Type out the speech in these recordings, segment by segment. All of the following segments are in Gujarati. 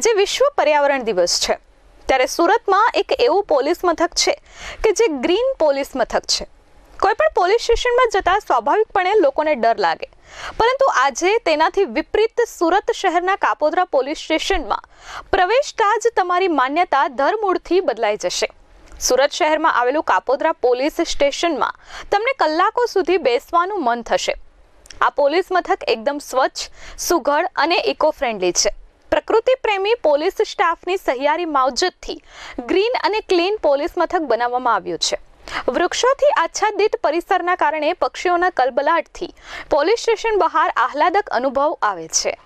આજે વિશ્વ પર્યાવરણ દિવસ છે. ત્યારે સુરતમાં એક એવું પોલીસ મથક છે કે જે ગ્રીન પોલીસ મથક છે. કોઈ પણ પોલીસ સ્ટેશનમાં જતા સ્વાભાવિકપણે લોકોને ડર લાગે. પરંતુ આજે તેનાથી વિપરીત સુરત શહેરના કાપોદ્રા પોલીસ સ્ટેશનમાં પ્રવેશતા જ તમારી માન્યતા ધરમૂળથી બદલાઈ જશે. સુરત શહેરમાં આવેલું કાપોદ્રા પોલીસ સ્ટેશનમાં તમને કલાકો સુધી બેસવાનું મન થશે. આ પોલીસ મથક એકદમ સ્વચ્છ, સુઘડ અને ઇકો ફ્રેન્ડલી છે. પ્રકૃતિ પ્રેમી પોલીસ સ્ટાફની સહિયારી માવજતથી ગ્રીન અને ક્લીન પોલીસ મથક બનાવવામાં આવ્યું છે. વૃક્ષોથી આચ્છાદિત પરિસરના કારણે પક્ષીઓના કલબલાટથી પોલીસ સ્ટેશન બહાર આહલાદક અનુભવ આવે છે.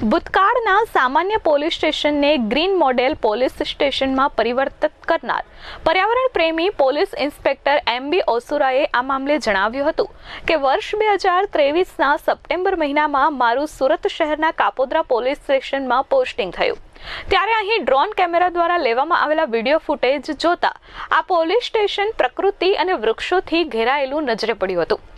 ભૂતકાળના સામાન્ય પોલીસ સ્ટેશનને ગ્રીન મોડેલ પોલીસ સ્ટેશનમાં પરિવર્તિત કરનાર પર્યાવરણ પ્રેમી પોલીસ ઇન્સ્પેક્ટર એમ બી ઓસુરાએ આ મામલે જણાવ્યું હતું કે વર્ષ બે હજાર ત્રેવીસના સપ્ટેમ્બર મહિનામાં મારું સુરત શહેરના કાપોદ્રા પોલીસ સ્ટેશનમાં પોસ્ટિંગ થયું. ત્યારે અહીં ડ્રોન કેમેરા દ્વારા લેવામાં આવેલા વીડિયો ફૂટેજ જોતા આ પોલીસ સ્ટેશન પ્રકૃતિ અને વૃક્ષોથી ઘેરાયેલું નજરે પડ્યું હતું.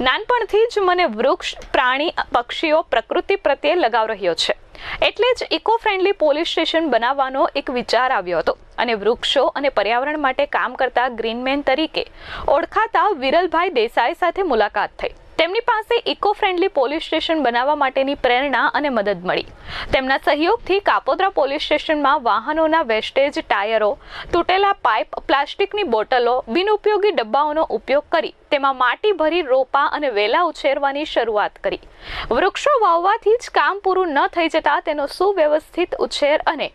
નાનપણથી જ મને વૃક્ષ, પ્રાણી, પક્ષીઓ, પ્રકૃતિ પ્રત્યે લગાવ રહ્યો છે. એટલે જ ઇકો ફ્રેન્ડલી પોલીસ સ્ટેશન બનાવવાનો એક વિચાર આવ્યો હતો અને વૃક્ષો અને પર્યાવરણ માટે કામ કરતા ગ્રીનમેન તરીકે ઓળખાતા વિરલભાઈ દેસાઈ સાથે મુલાકાત થઈ. તેમની પાસે ઇકો ફ્રેન્ડલી પોલીસ સ્ટેશન બનાવવા માટેની પ્રેરણા અને મદદ મળી. તેમના સહયોગથી કાપોદ્રા પોલીસ સ્ટેશનમાં વાહનોના વેસ્ટેજ ટાયરો, તૂટેલા પાઇપ, પ્લાસ્ટિકની બોટલો, બિનઉપયોગી ડબ્બાઓનો ઉપયોગ કરી તેમાં માટી ભરી રોપા અને વેલા ઉછેરવાની શરૂઆત કરી. વૃક્ષો વાવવાથી જ કામ પૂરું ન થઈ જતા તેનો સુવ્યવસ્થિત ઉછેર અને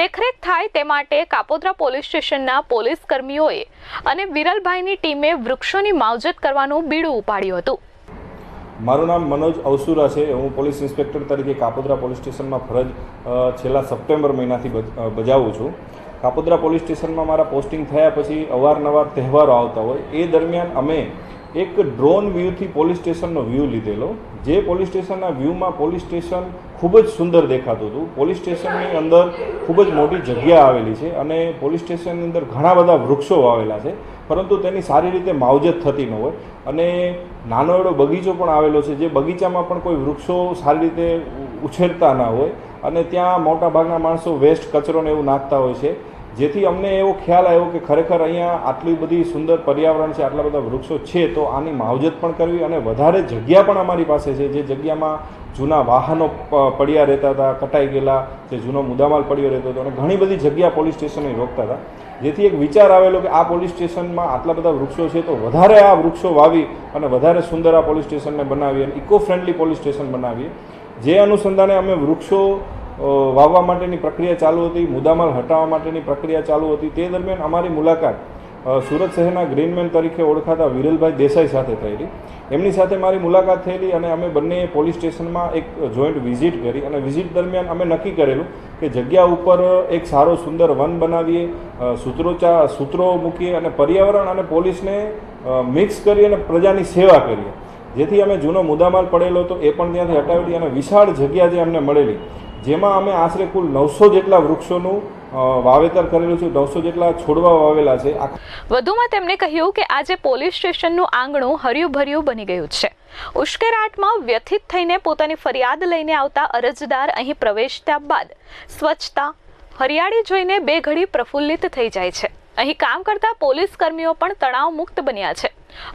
દેખરેખ થાય તે માટે કાપોદ્રા પોલીસ સ્ટેશનના પોલીસ કર્મીઓએ અને વિરલભાઈની ટીમે વૃક્ષોની માવજત કરવાનું બીડું ઉપાડ્યું હતું. મારું નામ મનોજ અવસુરા છે. હું પોલીસ ઇન્સ્પેક્ટર તરીકે કાપોદ્રા પોલીસ સ્ટેશનમાં ફરજ છેલ્લા સપ્ટેમ્બર મહિનાથી બજ- બજાવું છું. કાપોદ્રા પોલીસ સ્ટેશનમાં મારા પોસ્ટિંગ થયા પછી અવારનવાર તહેવારો આવતા હોય. એ દરમિયાન અમે એક ડ્રોન વ્યૂથી પોલીસ સ્ટેશનનો વ્યૂ લીધેલો. જે પોલીસ સ્ટેશનના વ્યૂમાં પોલીસ સ્ટેશન ખૂબ જ સુંદર દેખાતું હતું. પોલીસ સ્ટેશનની અંદર ખૂબ જ મોટી જગ્યા આવેલી છે અને પોલીસ સ્ટેશનની અંદર ઘણા બધા વૃક્ષો વાવેલા છે. પરંતુ તેની સારી રીતે માવજત થતી ન હોય. અને નાનો એવો બગીચો પણ આવેલો છે, જે બગીચામાં પણ કોઈ વૃક્ષો સારી રીતે ઉછેરતા ના હોય અને ત્યાં મોટાભાગના માણસો વેસ્ટ કચરો ને એવું નાખતા હોય છે. જેથી અમને એવો ખ્યાલ આવ્યો કે ખરેખર અહીંયા આટલી બધી સુંદર પર્યાવરણ છે, આટલા બધા વૃક્ષો છે, તો આની માવજત પણ કરવી અને વધારે જગ્યા પણ અમારી પાસે છે, જે જગ્યામાં જૂના વાહનો પડ્યા રહેતા હતા, કટાઈ ગયેલા, જે જૂનો મુદ્દામાલ પડ્યો રહેતો હતો અને ઘણી બધી જગ્યા પોલીસ સ્ટેશને રોકતા હતા. જેથી એક વિચાર આવેલો કે આ પોલીસ સ્ટેશનમાં આટલા બધા વૃક્ષો છે, તો વધારે આ વૃક્ષો વાવી અને વધારે સુંદર આ પોલીસ સ્ટેશનને બનાવીએ અને ઇકો ફ્રેન્ડલી પોલીસ સ્ટેશન બનાવીએ. જે અનુસંધાને અમે વૃક્ષો વાવવા માટેની પ્રક્રિયા ચાલુ હતી, મુદ્દામાલ હટાવવા માટેની પ્રક્રિયા ચાલુ હતી. તે દરમિયાન અમારી મુલાકાત સુરત શહેરના ગ્રીનમેન તરીકે ઓળખાતા વિરલભાઈ દેસાઈ સાથે થયેલી. એમની સાથે મારી મુલાકાત થયેલી અને અમે બંને પોલીસ સ્ટેશનમાં એક જોઈન્ટ વિઝિટ કરી અને વિઝિટ દરમિયાન અમે નક્કી કરેલું કે જગ્યા ઉપર એક સારો સુંદર વન બનાવીએ સૂત્રોચા, સૂત્રો મૂકીએ અને પર્યાવરણ અને પોલીસને મિક્સ કરી અને પ્રજાની સેવા કરીએ. જેથી અમે જૂનો મુદ્દામાલ પડેલો હતો એ પણ ત્યાંથી હટાવેલી અને વિશાળ જગ્યા જે અમને મળેલી, જેમાં અમે આશરે કુલ નવસો જેટલા વૃક્ષોનું વાવેતર કરેલું છે નવસો જેટલા છોડવા વાવેલા છે. વધુમાં તેમણે કહ્યું કે આજે પોલીસ સ્ટેશનનું આંગણું હર્યું ભર્યું બની ગયું છે. ઉશ્કેરાટમાં વ્યથિત થઈને પોતાની ફરિયાદ લઈને આવતા અરજદાર અહીં પ્રવેશતા બાદ સ્વચ્છતા, હરિયાળી જોઈને બે ઘડી પ્રફુલ્લિત થઈ જાય છે. અહીં કામ કરતા પોલીસ કર્મીઓ પણ તણાવ મુક્ત બન્યા છે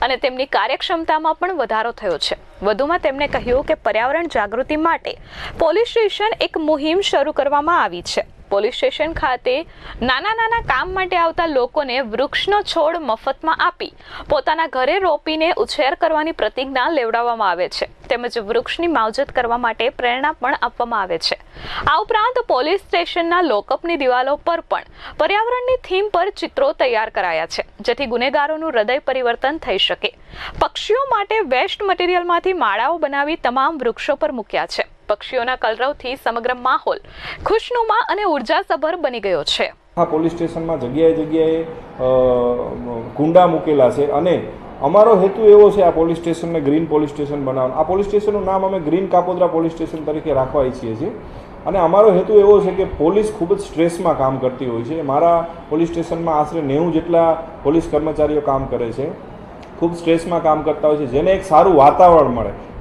અને તેમની કાર્યક્ષમતામાં પણ વધારો થયો છે. વધુમાં તેમણે કહ્યું કે પર્યાવરણ જાગૃતિ માટે પોલીસ સ્ટેશન એક મુહિમ શરૂ કરવામાં આવી છે. પોલીસ સ્ટેશન ખાતે નાના નાના કામ માટે આવતા લોકોને વૃક્ષનો છોડ મફતમાં આપી પોતાના ઘરે રોપીને ઉછેર કરવાની પ્રતિજ્ઞા લેવડાવવામાં આવે છે. તેમજ વૃક્ષની માવજત કરવા માટે પ્રેરણા પણ આપવામાં આવે છે. આ ઉપરાંત પોલીસ સ્ટેશનના લોકઅપની દિવાલો પર પણ પર્યાવરણની થીમ પર ચિત્રો તૈયાર કરાયા છે, જેથી ગુનેગારોનું હૃદય પરિવર્તન થઈ શકે. પક્ષીઓ માટે વેસ્ટ મટીરિયલમાંથી માળાઓ બનાવી તમામ વૃક્ષો પર મૂક્યા છે. પક્ષીઓના કલરવથી સમગ્ર માહોલ ખુશનુમા અને ઉર્જાસભર બની ગયો છે. આ પોલીસ સ્ટેશનમાં જગ્યાએ જગ્યાએ કુંડા મૂકેલા છે અને અમારો હેતુ એવો છે આ પોલીસ સ્ટેશનને ગ્રીન પોલીસ સ્ટેશન બનાવવાનું. આ પોલીસ સ્ટેશનનું નામ અમે ગ્રીન કાપોદ્રા પોલીસ સ્ટેશન તરીકે રાખવા ઈચ્છીએ છીએ અને અમારો હેતુ એવો છે કે પોલીસ ખૂબ જ સ્ટ્રેસમાં કામ કરતી હોય છે. મારા પોલીસ સ્ટેશનમાં આશરે નેવું જેટલા પોલીસ કર્મચારીઓ કામ કરે છે. ખૂબ સ્ટ્રેસમાં કામ કરતા હોય છે. જેને એક સારું વાતાવરણ મળે.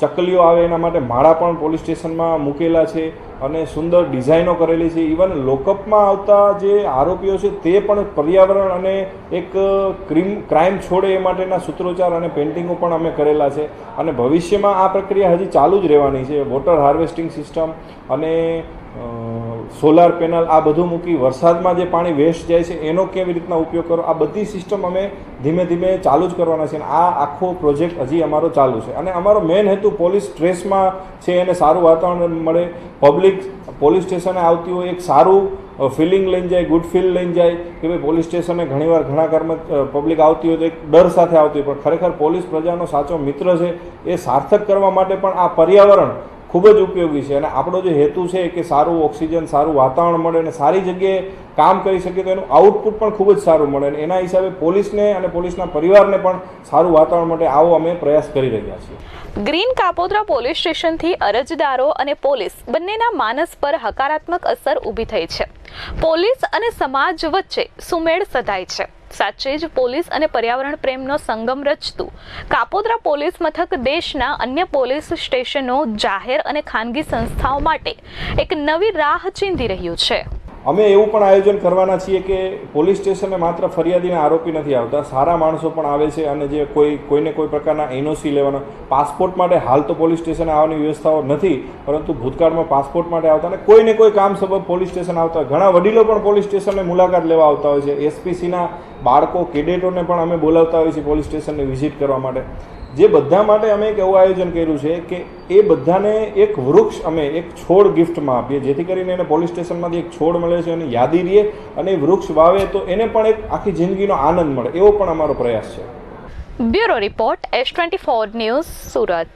ચકલીઓ આવે એના માટે માળા પણ પોલીસ સ્ટેશનમાં મૂકેલા છે અને સુંદર ડિઝાઇનો કરેલી છે. ઇવન લોકઅપમાં આવતા જે આરોપીઓ છે તે પણ પર્યાવરણ અને એક ક્રીમ, ક્રાઇમ છોડે એ માટેના સૂત્રોચ્ચાર અને પેઇન્ટિંગો પણ અમે કરેલા છે. અને ભવિષ્યમાં આ પ્રક્રિયા હજી ચાલુ જ રહેવાની છે. વોટર હાર્વેસ્ટિંગ સિસ્ટમ અને સોલાર પેનલ આ બધું મૂકી વરસાદમાં જે પાણી વેસ્ટ જાય છે, એનો કેવી રીતના ઉપયોગ કરો? આ બધી સિસ્ટમ અમે ધીમે ધીમે ચાલુ જ કરવાના છે અને આ આખો પ્રોજેક્ટ હજી અમારો ચાલુ છે. અને અમારો મેઇન હેતુ પોલીસ સ્ટ્રેસમાં છે એને સારું વાતાવરણ મળે. પબ્લિક પોલીસ સ્ટેશને આવતી હોય, એક સારું ફિલિંગ લઈને જાય ગુડ ફીલ લઈને જાય કે ભાઈ પોલીસ સ્ટેશને ઘણીવાર ઘણા કર્મ પબ્લિક આવતી હોય તો એક ડર સાથે આવતી હોય. પણ ખરેખર પોલીસ પ્રજાનો સાચો મિત્ર છે, એ સાર્થક કરવા માટે પણ આ પર્યાવરણ ખૂબ જ ઉપયોગી છે. અને આપણો જે હેતુ છે કે સારું ઓક્સિજન, સારું વાતાવરણ મળે અને સારી જગ્યાએ કામ કરી શકીએ તો એનું આઉટપુટ પણ ખૂબ જ સારું મળે. અને એના હિસાબે પોલીસને અને પોલીસના પરિવારને પણ સારું વાતાવરણ માટે આવો અમે પ્રયાસ કરી રહ્યા છીએ. ગ્રીન કાપોદ્રા પોલીસ સ્ટેશનથી અરજદારો અને પોલીસ બંનેના માનસ પર હકારાત્મક અસર ઊભી થઈ છે. પોલીસ અને સમાજ વચ્ચે સુમેળ સધાય છે. સાચે જ પોલીસ અને પર્યાવરણ પ્રેમનો સંગમ રચતું. કાપોદ્રા પોલીસ મથક દેશના અન્ય પોલીસ સ્ટેશનો જાહેર અને ખાનગી સંસ્થાઓ માટે એક નવી રાહ ચીંધી રહ્યું છે. અમે એવું પણ આયોજન કરવાના છીએ કે પોલીસ સ્ટેશને માત્ર ફરિયાદીને આરોપી નથી આવતા. સારા માણસો પણ આવે છે અને જે કોઈ, કોઈને કોઈ પ્રકારના એનઓસી લેવાના, પાસપોર્ટ માટે હાલ તો પોલીસ સ્ટેશને આવવાની વ્યવસ્થાઓ નથી, પરંતુ ભૂતકાળમાં પાસપોર્ટ માટે આવતા અને કોઈને કોઈ કામ સબબ પોલીસ સ્ટેશન આવતા. ઘણા વડીલો પણ પોલીસ સ્ટેશને મુલાકાત લેવા આવતા હોય છે. એસપીસીના બાળકો, કેડેટોને પણ અમે બોલાવતા હોઈએ છીએ પોલીસ સ્ટેશનને વિઝિટ કરવા માટે. જે બધા માટે અમે એક એવું આયોજન કર્યું છે કે એ બધાને એક વૃક્ષ અમે, એક છોડ ગિફ્ટમાં આપીએ. જેથી કરીને એને પોલીસ સ્ટેશનમાંથી એક છોડ મળે છે અને યાદી રહીએ અને વૃક્ષ વાવે તો એને પણ એક આખી જિંદગીનો આનંદ મળે. એવો પણ અમારો પ્રયાસ છે. Bureau report, S twenty four news Surat.